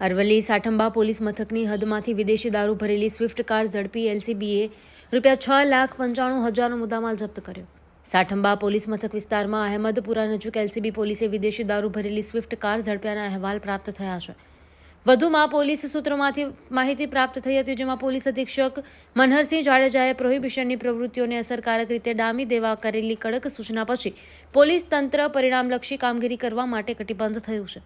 Aravalli Sathamba police મથકની હદમાંથી વિદેશી દારૂ ભરેલી સ્વિફ્ટ કાર ઝડપી એલસીબીએ રૂપિયા છ લાખ પંચાણું હજારનો મુદ્દામાલ જપ્ત કર્યો. સાઠંબા પોલીસ મથક વિસ્તારમાં અહેમદપુરા નજીક એલસીબી પોલીસે વિદેશી દારૂ ભરેલી સ્વિફ્ટ કાર ઝડપ્યાના અહેવાલ પ્રાપ્ત થયા છે. વધુમાં પોલીસ સૂત્રોમાંથી માહિતી પ્રાપ્ત થઈ હતી જેમાં પોલીસ અધિક્ષક મનહરસિંહ જાડેજાએ પ્રોહિબિશનની પ્રવૃત્તિઓને અસરકારક રીતે ડામી દેવા કરેલી કડક સૂચના પછી પોલીસ તંત્ર પરિણામલક્ષી કામગીરી કરવા માટે કટિબદ્ધ થયું છે.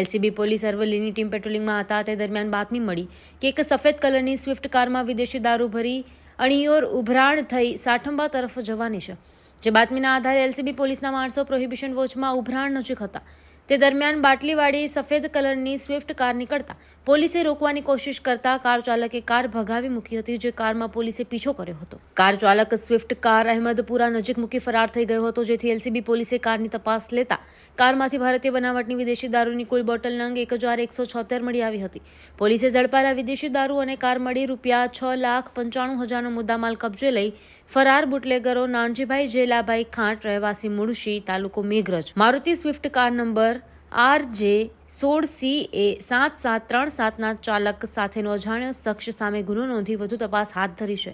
એલસીબી પોલીસ અરવલ્લીની ટીમ પેટ્રોલિંગમાં હતા. તે દરમિયાન બાતમી મળી કે એક સફેદ કલરની સ્વિફ્ટ કારમાં વિદેશી દારૂ ભરી અણીયોર ઉભરાણ થઈ સાઠંબા તરફ જવાની છે. જે બાતમીના આધારે એલસીબી પોલીસના માણસો પ્રોહિબિશન વોચમાં ઉભરાણ નજીક હતા. તે દરમિયાન બાટલીવાળી સફેદ કલરની સ્વિફ્ટ કાર નીકળતા પોલીસે રોકવાની કોશિશ કરતા કાર ચાલકે કાર ભગાવી મૂકી હતી, જે કારમાં પોલીસે પીછો કર્યો હતો. કાર ચાલક સ્વિફ્ટ કાર અહેમદપુરા નજીક મૂકી ફરાર થઈ ગયો હતો, જેથી એલસીબી પોલીસે કારની તપાસ લેતા કારમાંથી ભારતીય બનાવટની વિદેશી દારૂની કુલ બોટલ નંગ એક હજાર એકસો છોતેર મળી આવી હતી. પોલીસે ઝડપાયેલા વિદેશી દારૂ અને કાર મળી રૂપિયા છ લાખ પંચાણું હજારનો મુદ્દામાલ કબજે લઈ ફરાર બુટલેગરો નાનજીભાઈ જેલાભાઈ ખાંટ, રહેવાસી મુળશી, તાલુકો Meghraj. Maruti Swift car number R J સોળ સી એ સાત સાત ત્રણ સાતના ચાલક સાથેનો અજાણ્યો શખ્સ સામે ગુનો નોંધી વધુ તપાસ હાથ ધરી છે.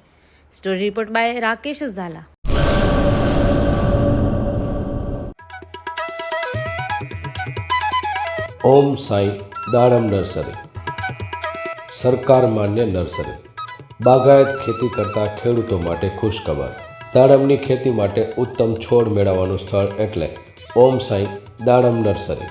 Story report by Rakesh Jhala. Om Sai દાડમ નર્સરી. સરકાર માન્ય નર્સરી. બાગાયત ખેતી કરતા ખેડૂતો માટે ખુશખબર. દાડમની ખેતી માટે ઉત્તમ છોડ મેળવવાનું સ્થળ એટલે ઓમ સાંઈ દાડમ નર્સરી.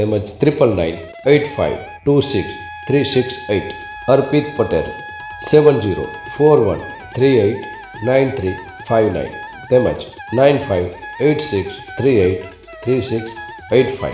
તેમજ triple nine eight five two six three six eight Arpit Patel seven zero four one three eight nine three five nine તેમજ nine five eight six three eight three six eight five